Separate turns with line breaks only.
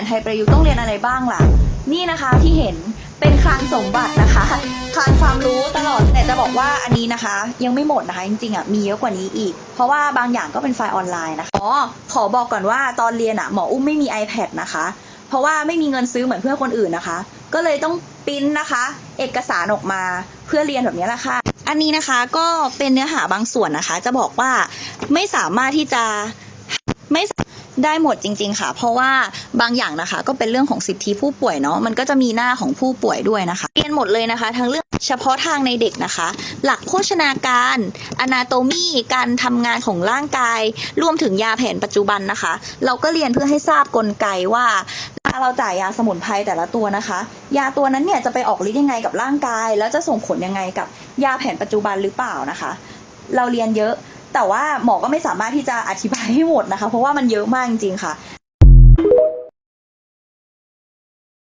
นไทยประยุกต์ต้องเรียนอะไรบ้างล่ะ นี่นะคะที่เห็นเป็นคลังสมบัตินะคะคลังความรู้ตลอดแต่จะบอกว่าอันนี้นะคะ ยังไม่หมดนะคะจริงๆอะมีเยอะกว่านี้อีก เพราะว่าบางอย่างก็เป็นไฟล์ออนไลน์นะคะอ๋อขอบอกก่อนว่าตอนเรียนอะหมออุ้มไม่มี iPad นะคะ เพราะว่าไม่มีเงินซื้อเหมือนเพื่อนคนอื่นนะคะ ก็เลยต้องปริ้นนะคะ เอกสารออกมาเพื่อเรียนแบบนี้แหละค่ะ อันนี้นะคะก็เป็นเนื้อหาบางส่วนนะคะ จะบอกว่าไม่สามารถที่จะไม่ ได้หมดจริง ๆ ค่ะ เพราะว่าบางอย่างนะคะ ก็เป็นเรื่องของสิทธิผู้ป่วยเนาะมันก็จะมีหน้าของผู้ป่วยด้วยนะคะเรียนหมดเลยนะคะ ทั้งเรื่องเฉพาะทางในเด็กนะคะ หลักโภชนาการอนาโตมีการทำงานของร่างกายรวมถึงยาแผนปัจจุบันนะคะ เราก็เรียนเพื่อให้ทราบกลไกว่าเราจ่ายยาสมุนไพรแต่ละตัวนะคะ ยาตัวนั้นเนี่ยจะไปออกฤทธิ์ยังไงกับร่างกาย แล้วจะส่งผลยังไงกับยาแผนปัจจุบันหรือเปล่านะคะ เราเรียนเยอะ แต่ว่าหมอก็ไม่สามารถที่จะอธิบายให้หมดนะคะ เพราะว่ามันเยอะมากจริงๆค่ะ